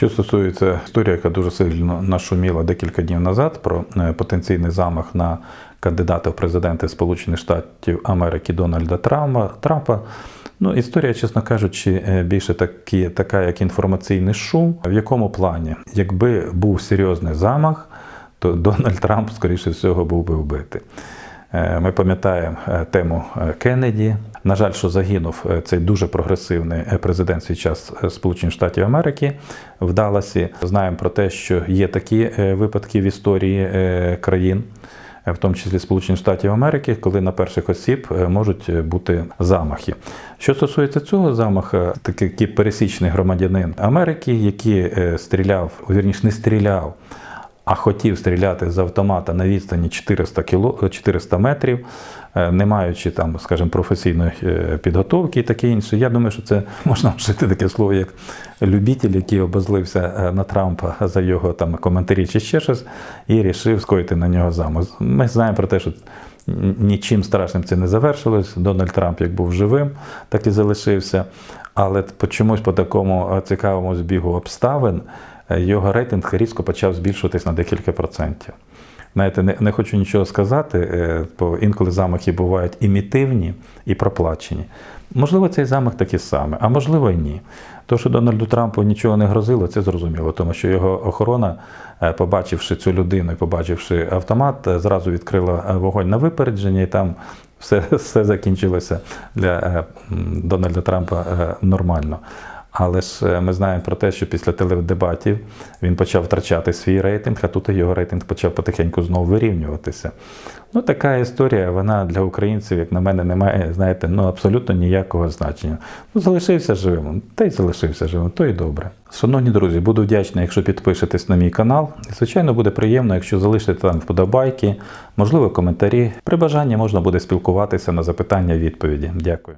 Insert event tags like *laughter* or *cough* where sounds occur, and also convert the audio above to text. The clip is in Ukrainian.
Що стосується історії, яка дуже сильно нашуміла декілька днів назад про е, потенційний замах на кандидата в президенти Сполучених Штатів Америки Дональда Трампа. Ну, історія, чесно кажучи, е, більше такі, така, як інформаційний шум. В якому плані? Якби був серйозний замах, то Дональд Трамп, скоріше всього, був би вбитий. Е, Ми пам'ятаємо тему Кеннеді. На жаль, що загинув е, цей дуже прогресивний е, президент свій час е, Сполучених Штатів Америки в Далласі. Знаємо про те, що є такі випадки в історії країн. В тому числі Сполучених Штатів Америки, коли на перших осіб можуть бути замахи. Що стосується цього замаха, такий пересічний громадянин Америки, який стріляв, вірніше не стріляв, а хотів стріляти з автомата на відстані 400 кіло, 400 метрів, е, не маючи там, скажімо, професійної е, підготовки і таке інше. Я думаю, що це *laughs* можна вжити таке слово, як любитель, який обозлився е, на Трампа за його там коментарі чи ще щось, і рішив скоїти на нього замах. Ми знаємо про те, що нічим страшним це не завершилось. Дональд Трамп як був живим, так і залишився. Але по чомусь по такому цікавому збігу обставин його рейтинг різко почав збільшуватись на декілька процентів. Знаєте, не, не хочу нічого сказати, е, бо інколи замахи бувають імітивні і проплачені. Можливо, цей замах такий самий, а можливо і ні. То, що Дональду Трампу нічого не грозило, це зрозуміло, тому що його охорона, е, побачивши цю людину і побачивши автомат, е, зразу відкрила е, вогонь на випередження, і там все, *laughs* все закінчилося для е, Дональда Трампа е, нормально. Але ж е, ми знаємо про те, що після теледебатів він почав втрачати свій рейтинг, а тут його рейтинг почав потихеньку знову вирівнюватися. Ну, така історія, вона для українців, як на мене, не має, знаєте, ну абсолютно ніякого значення. Ну, залишився живим, та й залишився живим, то і добре. Шановні друзі, буду вдячний, якщо підпишетесь на мій канал. І, звичайно, буде приємно, якщо залишите там вподобайки, можливо, коментарі. При бажанні можна буде спілкуватися на запитання відповіді. Дякую.